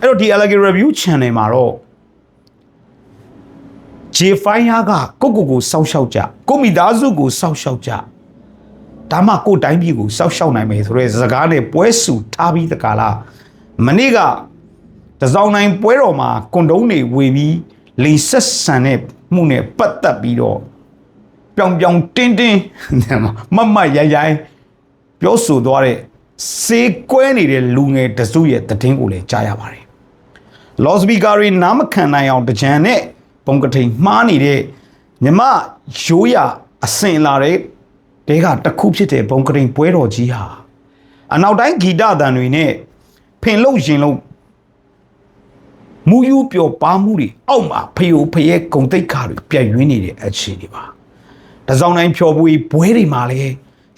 အဲ့တော့ဒီ Alleged Review Channel မှာတော့ J5 ကကိုကိုကိုစောက်ရှောက်ကြကိုမိသားစုကိုစောက်ရှောက်ကြဒါမှကိုတိုင်းပြည်ကိုစောက်ရှောက်နိုင်မယ်ဆိုရဲစကားနဲ့ပွဲစုထားပြီးတကလားမနေ့ကတစောင်းနိုင်ပွဲတော်မှာကွန်တုံးတွေဝေပြီးလိန်ဆက်ဆန်တဲ့မှုနဲ့ပတ်သက်ပြီးတော့ပြောင်ပြောင်တင်းတင်းမမရိုင်ရိုင်ပြောဆိုသွားတဲ့စေးကွဲနေတဲ့လူငယ်တစုရဲ့တည်င်းကိုလည်းကြားရပါတယ်။ loss speaker တွေနားမခံနိုင်အောင်တကြံနဲ့ပုံကထိန်မှားနေတဲ့မြမရိုးရအစင်လာတဲ့တဲကတစ်ခုဖြစ်တဲ့ပုံကထိန်ပွဲတော်ကြီးဟာအနောက်တိုင်းဂီတတန်တွေနဲ့ဖင်လို့ရင်လို့မူယူပျော်ပါမှုတွေအောက်မှာဖယိုဖယဲဂုံတိတ်ခါတွေပြက်ယွင်းနေတဲ့အခြေအနေပါတစောင်းတိုင်းဖြော်ပွေးဘွဲတွေမှာလည်း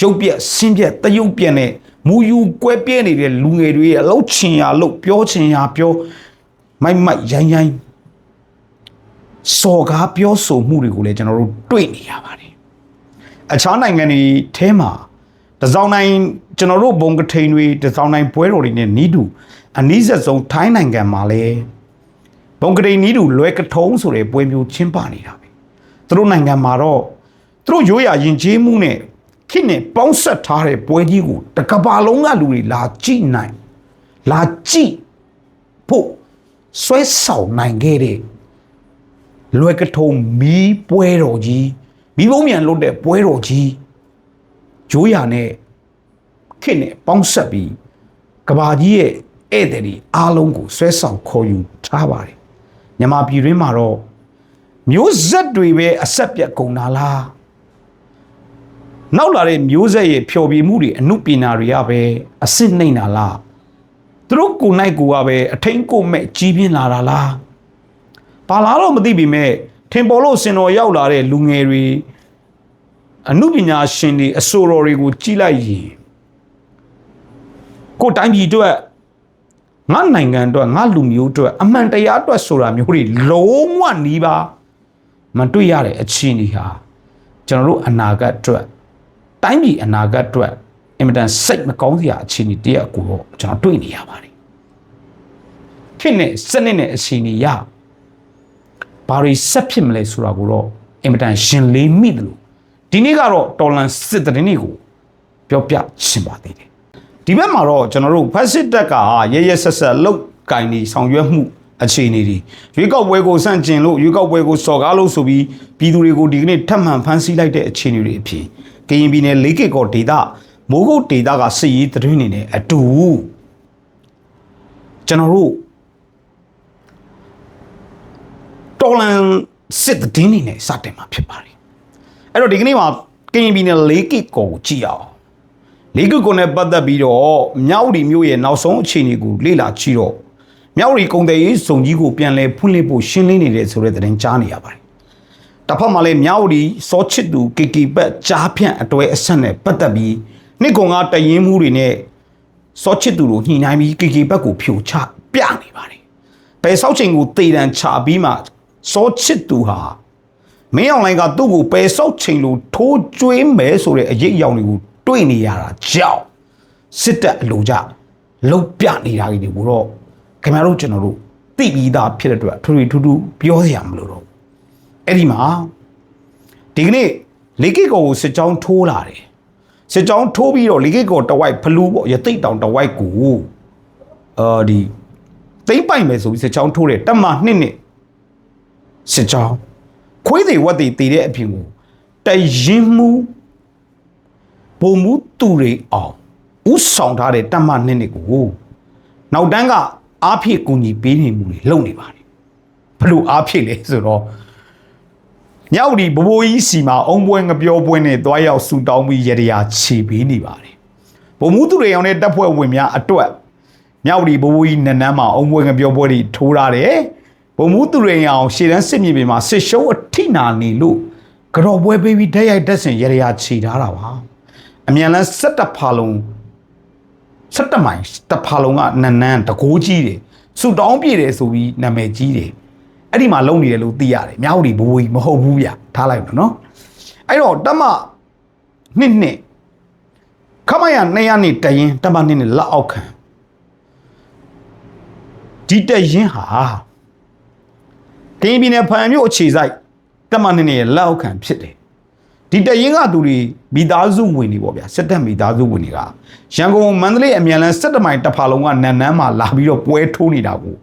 ရုပ်ပြက်ဆင်းပြက်တယုတ်ပြက်နဲ့မူယူကွဲပြဲနေတဲ့လူငယ်တွေရဲ့အလောက်ချင်ရလို့ပြောချင်ရပြော မိုက်မိုက်ရိုင်းရိုင်းစော်ကားပြောဆိုမှုတွေကိုလည်းကျွန်တော်တို့တွေ့နေရပါတယ်အခြားနိုင်ငံတွေထဲမှာတစောင်းတိုင်းကျွန်တော်တို့ဘုံကထိန်တွေတစောင်းတိုင်းပွဲတော်တွေနဲ့နီးတူအနည်းဆက်ဆုံးထိုင်းနိုင်ငံမှာလည်းဘုံကထိန်နီးတူလွယ်ကထုံးဆိုတဲ့ပွဲမျိုးချင်းပနေတာပဲသူတို့နိုင်ငံမှာတော့သူတို့ရိုးရာယဉ်ကျေးမှုနဲ့ခေတ်နဲ့ပေါင်းဆက်ထားတဲ့ပွဲကြီးကိုတကဘာလုံးကလူတွေလာကြည့်နိုင်လာကြည့်ဖို့ ဆွဲဆောင်နိုင်ခဲ့တဲ့လွယ်ကထုံမီးပွဲတော်ကြီးမီးဘုံမြန်လွတ်တဲ့ပွဲတော်ကြီးဂျိုးရနဲ့ခေတ်နဲ့ပေါင်းဆက်ပြီးကဘာကြီးရဲ့ဧည့်သည်တွေအားလုံးကိုဆွဲဆောင်ခေါ်ယူထားပါတယ်မြန်မာပြည်တွင်းမှာတော့မျိုးဆက်တွေပဲအဆက်ပြတ်ကုန်တာလားနောက်လာတဲ့မျိုးဆက်ရဲ့ဖျော်ဖြေမှုတွေအမှုပညာတွေကပဲအစစ်နှိမ့်တာလား သူတို့ကိုယ်နိုင်ကိုကပဲအထိန်ကိုမဲ့ကြီးပြင်းလာတာလားဘာလာတော့မသိပြီမဲ့ထင်ပေါ်လို့စင်တော်ရောက်လာတဲ့လူငယ်တွေအမှုပညာရှင်တွေအဆိုတော်တွေကိုကြီးလိုက်ရင်ကိုယ်တိုင်းပြည်အတွက်ငါနိုင်ငံအတွက်ငါလူမျိုးအတွက်အမှန်တရားအတွက်ဆိုတာမျိုးတွေလုံးဝနီးပါမတွေ့ရတဲ့အခြေအနေဟာကျွန်တော်တို့အနာဂတ်အတွက်တိုင်းပြည်အနာဂတ်အတွက် အင်မတန်စိတ်မကောင်းစရာအခြေအနေတရက်ကိုတော့ကျွန်တော်တွေ့နေရပါတယ်ခင်နဲ့စနစ်နဲ့အခြေအနေရဘာတွေဆက်ဖြစ်မလဲဆိုတာကိုတော့အင်မတန်ရှင်လေးမိတယ်လို့ဒီနေ့ကတော့တော်လန်စစ်တဲ့နေ့ကိုပြောပြချင်ပါသေးတယ်ဒီဘက်မှာတော့ကျွန်တော်တို့ဖက်စစ်တက်ကရဲရဲဆက်ဆက်လုတ်ကင်နေဆောင်ရွက်မှုအခြေအနေတွေရွေးကောက်ပွဲကိုစန့်ကျင်လို့ရွေးကောက်ပွဲကိုစော်ကားလို့ဆိုပြီးပြည်သူတွေကိုဒီကနေ့ထပ်မံဖမ်းဆီးလိုက်တဲ့အခြေအနေတွေအဖြစ်ကရင်ပြည်နယ်လေးကစ်ကောဒေသ မိုးကုတ်ဒေသကစစ်ရေးသတင်းတွေနဲ့အတူကျွန်တော်တို့တော်လန်စစ်သတင်းတွေနဲ့စတင်မှာဖြစ်ပါတယ်အဲ့တော့ဒီကနေ့မှာကရင်ပြည်နယ်လေးကစ်ကောကိုကြည့်အောင်လေးကစ်ကောနဲ့ပတ်သက်ပြီးတော့မြောက်ဒီမျိုးရဲ့နောက်ဆုံးအခြေအနေကိုလေ့လာကြည့်တော့မြောက်ရီကုံတယ်ရေးစုံကြီးကိုပြန်လဲဖွင့်လှစ်ဖို့ရှင်းလင်းနေတဲ့ဆိုတဲ့သတင်းကြားနေရပါတယ်တစ်ဖက်မှာလည်းမြောက်ရီစောချစ်သူကေကီဘက်ကြားဖြန့်အတွဲအဆက်နဲ့ပတ်သက်ပြီး နှစ်ကုံကတရင်မှုတွေနဲ့စောချစ်သူတို့ညှိနှိုင်းပြီးကေကီဘက်ကိုဖြိုချပြနေပါတယ်ဘယ်ဆောက်ချိန်ကိုတေတံချပြီးမှစောချစ်သူဟာမင်းအောင်လိုင်းကသူ့ကိုပယ်ဆောက်ချိန်လို့ထိုးကျွေးမယ်ဆိုတဲ့အရေးအယောင်တွေကိုတွေ့နေရတာကြောက်စစ်တပ်အလိုကြလုတ်ပြနေတာကြီးတွေကိုတော့ခင်ဗျားတို့ကျွန်တော်တို့သိပြီးသားဖြစ်တဲ့အတွက်ထူထူထူထူပြောစရာမလိုတော့ဘူးအဲ့ဒီမှာဒီကနေ့လေကိကောကိုစစ်ကြောင်းထိုးလာတယ် စစ်ကြောင်းထိုးပြီးတော့လေကိကောတဝိုက်ဖလူးပေါ့ရသိတ်တောင်တဝိုက်ကိုအာဒီသိမ့်ပိုင်မယ်ဆိုပြီးစစ်ကြောင်းထိုးတယ်တက်မနှစ်နှစ်စစ်ကြောင်းခွေးတွေဝက်တွေတည်တဲ့အပြင်ကိုတရင်မှုပုံမှုသူတွေအောင်ဥဆောင်ထားတဲ့တက်မနှစ်နှစ်ကိုနောက်တန်းကအားဖြည့်ကူညီပေးနေမှုတွေလုပ်နေပါတယ်ဘလို့အားဖြည့်လဲဆိုတော့ ညောက်ဒီဘဘိုးကြီးစီမှာအုံပွဲငပြောပွဲနဲ့တွားရောက်ဆူတောင်းပြီးရရခြေပေးနေပါတယ်ဘုံမှုသူတွေအောင်တဲ့တပ်ဖွဲ့ဝင်များအတွက်မြောက်ဒီဘဘိုးကြီးနန်းနန်းမှာအုံပွဲငပြောပွဲတွေထိုးထားတယ်ဘုံမှုသူတွေအောင်ရှေ့တန်းစစ်မြေပြင်မှာစစ်ရှုံးအထိနာနေလို့ကြော်ပွဲပေးပြီးဓာတ်ရိုက်တက်ဆင်ရရခြေထားတာပါအမြန်လန်းစက်တဖာလုံးဆက်တမိုင်တဖာလုံးကနန်းနန်းတကိုးကြီးတယ်ဆူတောင်းပြည့်တယ်ဆိုပြီးနာမည်ကြီးတယ် အဲ့ဒီမှာလုံနေတယ်လို့သိရတယ်မြောက်ဒီဘိုးကြီးမဟုတ်ဘူးဗျထားလိုက်တော့နော်အဲ့တော့တမနှစ်နှစ်ခမရ200နှစ်တရင်တမနှစ်နှစ်လက်အောက်ခံဒီတက်ရင်ဟာကရင်ပြည်နယ်ဖန်မြို့အခြေစိုက်တက်မနေရဲ့လက်အောက်ခံဖြစ်တယ်ဒီတက်ရင်ကသူတွေမိသားစုဝင်တွေပေါ့ဗျာစစ်တပ်မိသားစုဝင်တွေကရန်ကုန်မန္တလေးအမြန်လန်းစစ်တမိုင်တစ်ဖာလုံးကနန်းနန်းမှာလာပြီးတော့ပွဲထိုးနေတာကို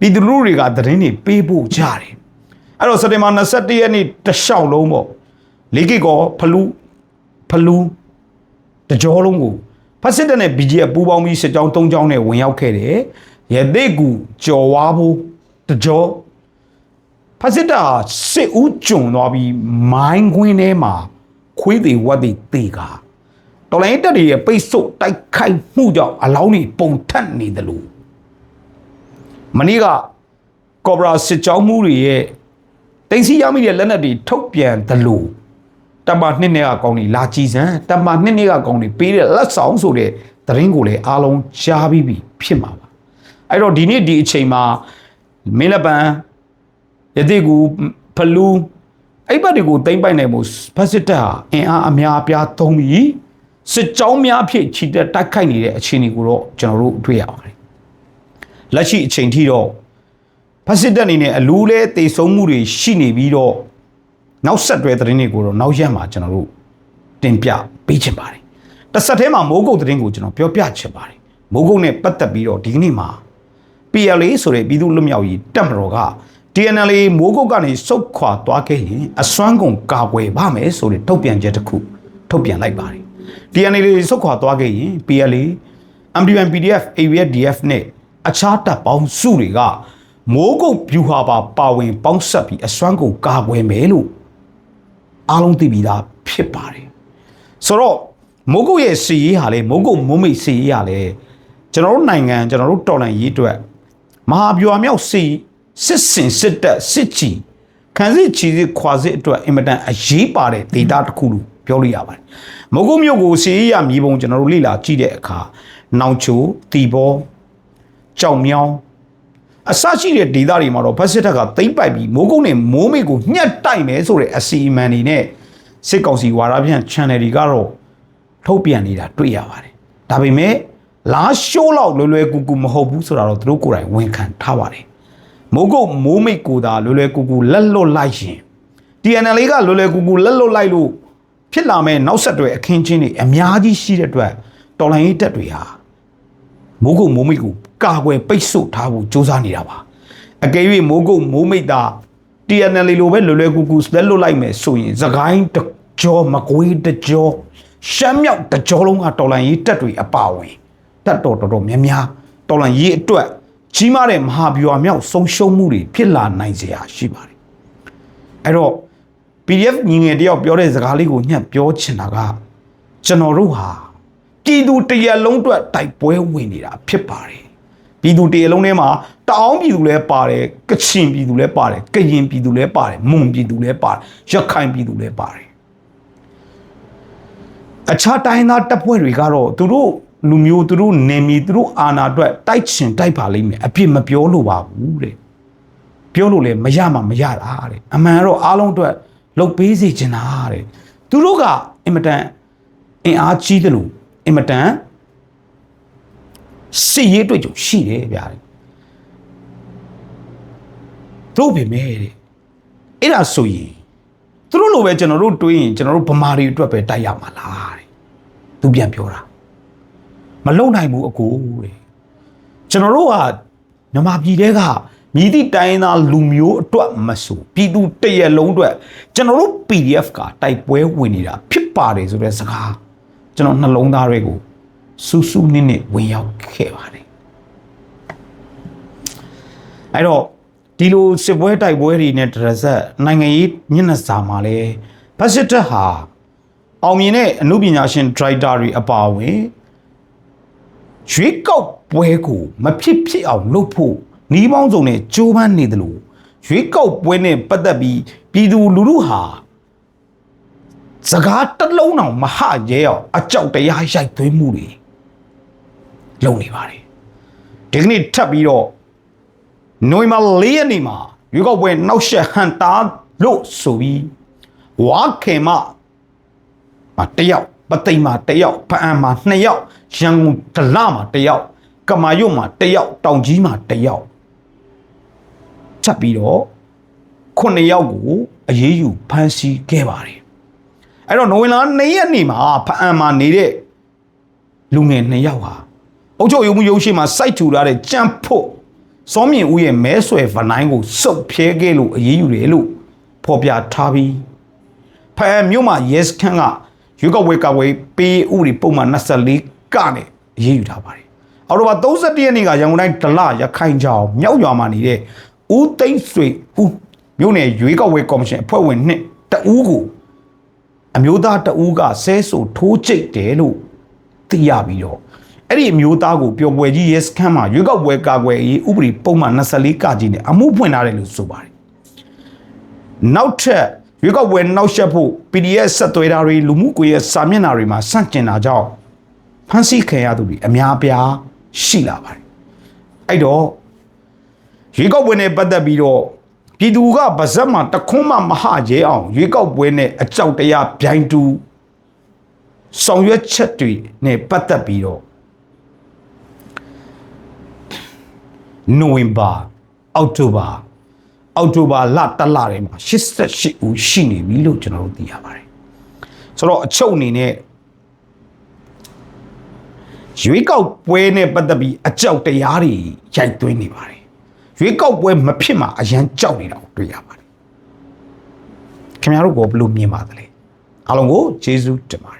ပြည်သူလူထုတွေကသတင်းတွေပေးဖို့ကြတယ်အဲ့တော့စက်တင်ဘာ21ရက်နေ့တလျှောက်လုံးပေါ့လေးကိကောဖလူးဖလူးတကြောလုံးကိုဖက်စစ်တပ်နဲ့ BGF ပူးပေါင်းပြီးစစ်ကြောင်း၃ကြောင်းနဲ့ဝင်ရောက်ခဲ့တယ်ရသေးကူကြော်ဝါဖို့တကြောဖက်စစ်တပ်ဟာစစ်ဦးကျုံသွားပြီးမိုင်းခွင်းထဲမှာခွေးတွေဝက်တွေတေကာတော်လိုင်းတက်တွေရဲ့ပိတ်ဆို့တိုက်ခိုက်မှုကြောင့်အလောင်းတွေပုံထက်နေတယ်လို့ မနေ့ကကော်ဘရာစစ်ကြောင်းမှုတွေရဲ့တင်စီရမိတဲ့လက်နက်တွေထုတ်ပြန်တယ်လို့တမနှစ်နှစ်ကကောင်းနေလာကြည်စံတမနှစ်နှစ်ကကောင်းနေပေးတဲ့လက်ဆောင်ဆိုတဲ့သတင်းကိုလည်းအားလုံးကြားပြီးပြီဖြစ်မှာပါအဲ့တော့ဒီနေ့ဒီအချိန်မှာမင်းလက်ပံရတိကူဖလူးအဲ့ဘက်တွေကိုတိမ့်ပိုက်နိုင်မှုဖက်စစ်တပ်ဟာအင်အားအများအပြားသုံးပြီးစစ်ကြောင်းများအဖြစ်ခြိတက်တိုက်ခိုက်နေတဲ့အခြေအနေကိုတော့ကျွန်တော်တို့တွေ့ရပါတယ် လက်ရှိအချိန်ထိတော့ဖက်စစ်တပ်အနေနဲ့အလူးလဲတေဆုံးမှုတွေရှိနေပြီးတော့နောက်ဆက်တွဲသတင်းတွေကိုတော့နောက်ရက်မှာကျွန်တော်တို့တင်ပြပေးချင်ပါတယ်တစ်ဆက်တည်းမှာမိုးကုတ်သတင်းကိုကျွန်တော်ပြောပြချင်ပါတယ်မိုးကုတ်နဲ့ပတ်သက်ပြီးတော့ဒီကနေ့မှာ PLA ဆိုတဲ့ပြည်သူ့လွတ်မြောက်ရေးတပ်မတော်က TNL မိုးကုတ်ကနေစုတ်ခွာသွားခဲ့ရင်အစွမ်းကုန်ကာကွယ်ပါမယ်ဆိုတဲ့ထုတ်ပြန်ချက်တစ်ခုထုတ်ပြန်လိုက်ပါတယ် TNL စုတ်ခွာသွားခဲ့ရင် PLA MDN PDF AVDF နဲ့ အခြားတပ်ပေါင်းစုတွေကမိုးကုတ်ဗျူဟာပါပါဝင်ပေါင်းဆက်ပြီးအစွမ်းကုန်ကာကွယ်မယ်လို့အားလုံးသိပြီးသားဖြစ်ပါတယ်ဆိုတော့မိုးကုတ်ရဲ့စီရေးဟာလေမိုးကုတ်မိုးမိတ်စီရေးဟာလေကျွန်တော်တို့နိုင်ငံကျွန်တော်တို့တော်လှန်ရေးအတွက်မဟာဗျူဟာမြောက်စီစစ်စင်စစ်တပ်စစ်ချီခံစစ်ချီစစ်ခွာစစ်အတွက်အင်မတန်အရေးပါတဲ့ဒေတာတစ်ခုလို့ပြောလို့ရပါတယ်။မုတ်ကုတ်မြို့ကိုစီရေးရမြေပုံကျွန်တော်တို့လေ့လာကြည့်တဲ့အခါနောင်ချိုတီဘော ကြောင်မြောင်းအစရှိတဲ့ဒေတာတွေမှာတော့ဖက်စစ်တပ်ကသိမ့်ပိုက်ပြီးမိုးကုတ်နဲ့မိုးမိတ်ကိုညှက်တိုက်မယ်ဆိုတဲ့အစီအမံတွေနဲ့စစ်ကောင်စီဝါရပြန် channel တွေကတော့ထုတ်ပြန်နေတာတွေ့ရပါတယ်။ဒါပေမဲ့လာရှိုးလောက်လွယ်လွယ်ကူကူမဟုတ်ဘူးဆိုတာတော့သူတို့ကိုယ်တိုင်ဝန်ခံထားပါတယ်မိုးကုတ်မိုးမိတ်ကိုသာလွယ်လွယ်ကူကူလက်လွတ်လိုက်ရင် TNL ကလွယ်လွယ်ကူကူလက်လွတ်လိုက်လို့ဖြစ်လာမဲ့နောက်ဆက်တွဲအခင်းချင်းတွေအများကြီးရှိတဲ့အတွက်တော်လိုင်းရေးတက်တွေဟာ မိုးကုတ်မိုးမိတ်ကိုကာကွယ်ပိတ်ဆို့ထားဖို့စ조사နေတာပါအကယ်၍မိုးကုတ်မိုးမိတ်သာ TNL လိုပဲလွယ်လွယ်ကူကူလက်လွတ်လိုက်မယ်ဆိုရင်သခိုင်းတကြောမကွေးတကြောရှမ်းမြောက်တကြောလုံးကတော်လိုင်းရေးတက်တွေအပါဝင်တက်တော်တော်တော်များများတော်လန်ရေးအတွက်ကြီးမားတဲ့မဟာဗျူဟာမြောက်ဆုံးရှုံးမှုတွေဖြစ်လာနိုင်စရာရှိပါတယ်အဲ့တော့ PDF ညီငယ်တယောက်ပြောတဲ့စကားလေးကိုညှက်ပြောချင်တာကကျွန်တော်တို့ဟာ ပြည်သူတရက်လုံးအတွက်တိုက်ပွဲဝင်နေတာဖြစ်ပါတယ်ပြည်သူတရက်လုံးထဲမှာတအောင်းပြည်သူလည်းပါတယ်ကချင်ပြည်သူလည်းပါတယ်ကရင်ပြည်သူလည်းပါတယ်မွန်ပြည်သူလည်းပါတယ်ရခိုင်ပြည်သူလည်းပါတယ်အခြားတိုင်းသားတပ်ဖွဲ့တွေကတော့သူတို့လူမျိုးသူတို့နေမီသူတို့အာဏာအတွက်တိုက်ချင်တိုက်ပါလိမ့်မယ်အပြစ်မပြောလို့ပါဘူးတဲ့ပြောလို့လည်းမရမှမရတာတဲ့အမှန်တော့အားလုံးအတွက်လှုပ်ပေးစေချင်တာတဲ့သူတို့ကအင်မတန်အင်အားကြီးတယ်လို့ အင်မတန်စစ်ရေးတွေ့ကြုံရှိတယ်ဗျာတဲ့တို့ပေမဲ့တဲ့အဲ့ဒါဆိုရင်သူတို့လိုပဲကျွန်တော်တို့တွေးရင်ကျွန်တော်တို့ဗမာတွေအတွက်ပဲတိုက်ရမှာလားတဲ့သူပြန်ပြောတာမလုံနိုင်ဘူးအကိုတဲ့ကျွန်တော်တို့ကမြမပြည်တဲကမြည်သည့်တိုင်းသားလူမျိုးအတွက်မဆိုပြည်သူတရက်လုံးအတွက်ကျွန်တော်တို့ PDF ကတိုက်ပွဲဝင်နေတာဖြစ်ပါတယ်ဆိုတဲ့စကား ကျွန်တော်နှလုံးသားတွေကိုစူးစူးနစ်နစ်ဝင်ရောက်ခဲ့ပါတယ်အဲ့တော့ဒီလိုစစ်ပွဲတိုက်ပွဲတွေနဲ့တရဇက်နိုင်ငံရေးမျက်နှာစာမှာလဲဘတ်စစ်တက်ဟာအောင်မြင်တဲ့အမှုပညာရှင်ဒရိုက်တာတွေအပါအဝင်ရွေးကောက်ပွဲကိုမဖြစ်ဖြစ်အောင်လုပ်ဖို့နှီးပေါင်းစုံနဲ့ကြိုးပမ်းနေတယ်လို့ရွေးကောက်ပွဲနဲ့ပတ်သက်ပြီးပြည်သူလူထုဟာ စကားတစ်လုံးအောင်မဟရဲအောင်အကြောက်တရားရိုက်သွင်းမှုတွေလုပ်နေပါတယ်ဒီကနေ့ထပ်ပြီးတော့နိုဝင်ဘာ၄ရက်နေ့မှာရွေးကောက်ပွဲနောက်ဆက်ဟန်တာလို့ဆိုပြီးဝါခေမမတယောက်ပသိမ်မှာတယောက်ဖအံမှာနှစ်ယောက်ရန်ကုန်ဒလမှာတယောက်ကမာရွတ်မှာတယောက်တောင်ကြီးမှာတယောက်ချက်ပြီးတော့ခုနှစ်ယောက်ကိုအရေးယူဖမ်းဆီးခဲ့ပါတယ် အဲ့တော့နိုဝင်လာ2ရက်နေ့မှာဖအံမှာနေတဲ့လူငယ်2ယောက်ဟာအုတ်ချုပ်ရုံမှုရုံရှိမှာစိုက်ထူထားတဲ့ကြံဖို့စောမြင့်ဦးရဲ့မဲဆွယ်ဗနိုင်းကိုစုပ်ဖြဲခဲ့လို့အရေးယူတယ်လို့ဖော်ပြထားပြီးဖအံမြို့မှာ yes ခန်းကရွေးကောက်ပွဲကာကွယ်ပေးဥပဒေပုံမှန်24ကနဲ့အရေးယူထားပါတယ်အော်တိုဘာ31ရက်နေ့ကရန်ကုန်တိုင်းဒလရခိုင်ကျောင်းမြောက်ရွာမှာနေတဲ့ဦးသိန်းဆွေဦးမြို့နယ်ရွေးကောက်ပွဲကော်မရှင်အဖွဲ့ဝင်နှစ်တဦးကို အမျိုးသားတဦးကဆဲဆိုထိုးကျိတ်တယ်လို့သိရပြီးတော့အဲ့ဒီအမျိုးသားကိုပျော်ပွဲကြီးရဲစခန်းမှာရွေးကောက်ပွဲကာကွယ်ရေးဥပဒေပုံမှန်24ကကြီးနဲ့အမှုဖွင့်ထားတယ်လို့ဆိုပါတယ်နောက်ထပ်ရွေးကောက်ပွဲနောက်ဆက်ဖို့ PDF ဆက်သွဲတာတွေလူမှုကွန်ရက်စာမျက်နှာတွေမှာစန့်ကျင်တာကြောင့်ဖန်ဆီးခံရသူတွေအများအပြားရှိလာပါတယ်အဲ့တော့ရွေးကောက်ပွဲနဲ့ပတ်သက်ပြီးတော့ ပြည်သူကဗဇက်မှာတခွန်းမှမဟရဲအောင်ရွေးကောက်ပွဲနဲ့အကြောက်တရားဗျိုင်းတူဆောင်ရွက်ချက်တွေနဲ့ပတ်သက်ပြီးတော့နိုဝင်ဘာအောက်တိုဘာအောက်တိုဘာလတစ်လထဲမှာ88ဦးရှိနေပြီလို့ကျွန်တော်တို့သိရပါတယ်ဆိုတော့အချုပ်အနေနဲ့ရွေးကောက်ပွဲနဲ့ပတ်သက်ပြီးအကြောက်တရားတွေရိုက်သွင်းနေပါတယ် ရွေးကောက်ပွဲမဖြစ်မှာအရန်ကြောက်နေတာကိုတွေ့ရပါတယ်ခင်ဗျားတို့ကဘယ်လိုမြင်ပါသလဲအားလုံးကိုကျေးဇူးတင်ပါတယ်